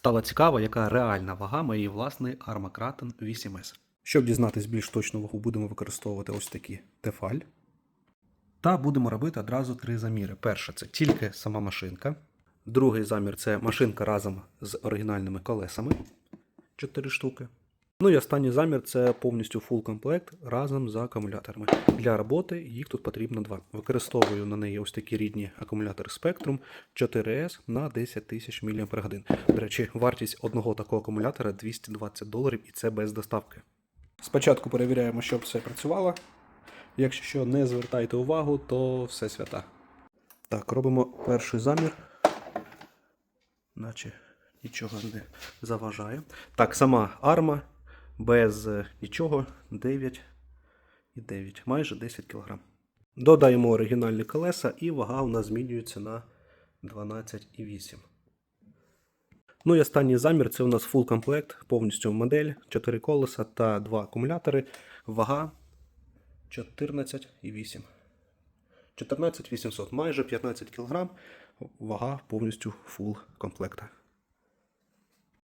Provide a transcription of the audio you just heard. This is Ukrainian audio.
Стало цікаво, яка реальна вага моєї власної Arma Kraken 8S. Щоб дізнатись більш точну вагу, будемо використовувати ось такі тефаль. Та будемо робити одразу три заміри. Перше це тільки сама машинка. Другий замір це машинка разом з оригінальними колесами 4 штуки. Ну і останній замір це повністю full комплект разом з акумуляторами. Для роботи їх тут потрібно два. Використовую на неї ось такі рідні акумулятори Spectrum 4S на 10 тисяч мАч. До речі, вартість одного такого акумулятора 220 доларів і це без доставки. Спочатку перевіряємо, щоб все працювало. Якщо що, не звертайте увагу, то все свята. Так, робимо перший замір. Наче нічого не заважає. Так, сама арма без е, нічого 9 і 9, майже 10 кг. Додаємо оригінальні колеса і вага у нас змінюється на 12,8. Ну і останній замір це у нас full комплект, повністю модель, 4 колеса та 2 акумулятори. Вага 14,8. 14 800, майже 15 кг. Вага повністю full комплекта.